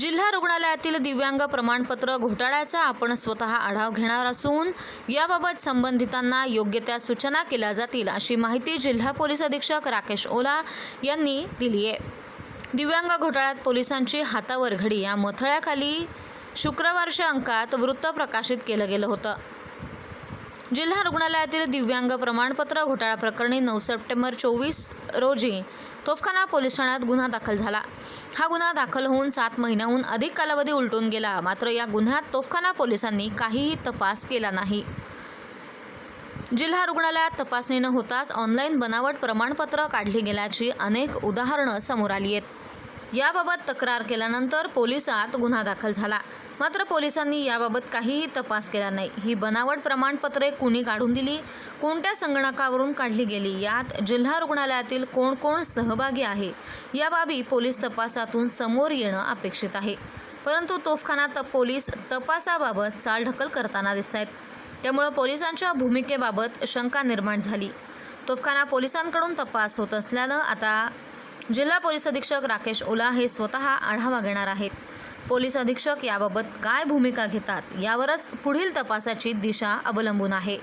जिल्हा रुग्णालयातील दिव्यांग प्रमाणपत्र घोटाळ्याचा आपण स्वतः आढावा घेणार असून याबाबत संबंधितांना योग्य त्या सूचना केल्या जातील अशी माहिती जिल्हा पोलीस अधीक्षक राकेश ओला यांनी दिली आहे. दिव्यांग घोटाळ्यात पोलिसांची हातावर घडी. या मथळ्याखाली शुक्रवारच्या अंकात वृत्त प्रकाशित केलं गेलं होतं. जिल्हा रुग्णालयातील दिव्यांग प्रमाणपत्र घोटाळा प्रकरणी नऊ सप्टेंबर चोवीस रोजी तोफखाना पोलीस ठाण्यात गुन्हा दाखल झाला. हा गुन्हा दाखल होऊन सात महिन्याहून अधिक कालावधी उलटून गेला. मात्र या गुन्ह्यात तोफखाना पोलिसांनी काहीही तपास केला नाही. जिल्हा रुग्णालयात तपासणी न होताच ऑनलाईन बनावट प्रमाणपत्र काढली गेल्याची अनेक उदाहरणं समोर आली आहेत. याबाबत तक्रार केल्यानंतर पोलिसात गुन्हा दाखल झाला. मात्र पोलिसांनी याबाबत काहीही तपास केला नाही. ही बनावट प्रमाणपत्रे कुणी काढून दिली कोणत्या संगणकावरून काढली गेली यात जिल्हा रुग्णालयातील कोण कोण सहभागी आहे या बाबी पोलीस तपासातून समोर येणं अपेक्षित आहे. परंतु तोफखाना त पोलीस तपासाबाबत चालढकल करताना दिसत आहेत त्यामुळं पोलिसांच्या भूमिकेबाबत शंका निर्माण झाली. तोफखाना पोलिसांकडून तपास होत असल्यानं आता जिल्हा पोलीस अधीक्षक राकेश ओला हे स्वतः आढावा घेणार आहेत. पोलीस अधीक्षक याबाबत काय भूमिका घेतात यावरच पुढील तपासाची दिशा अवलंबून आहे.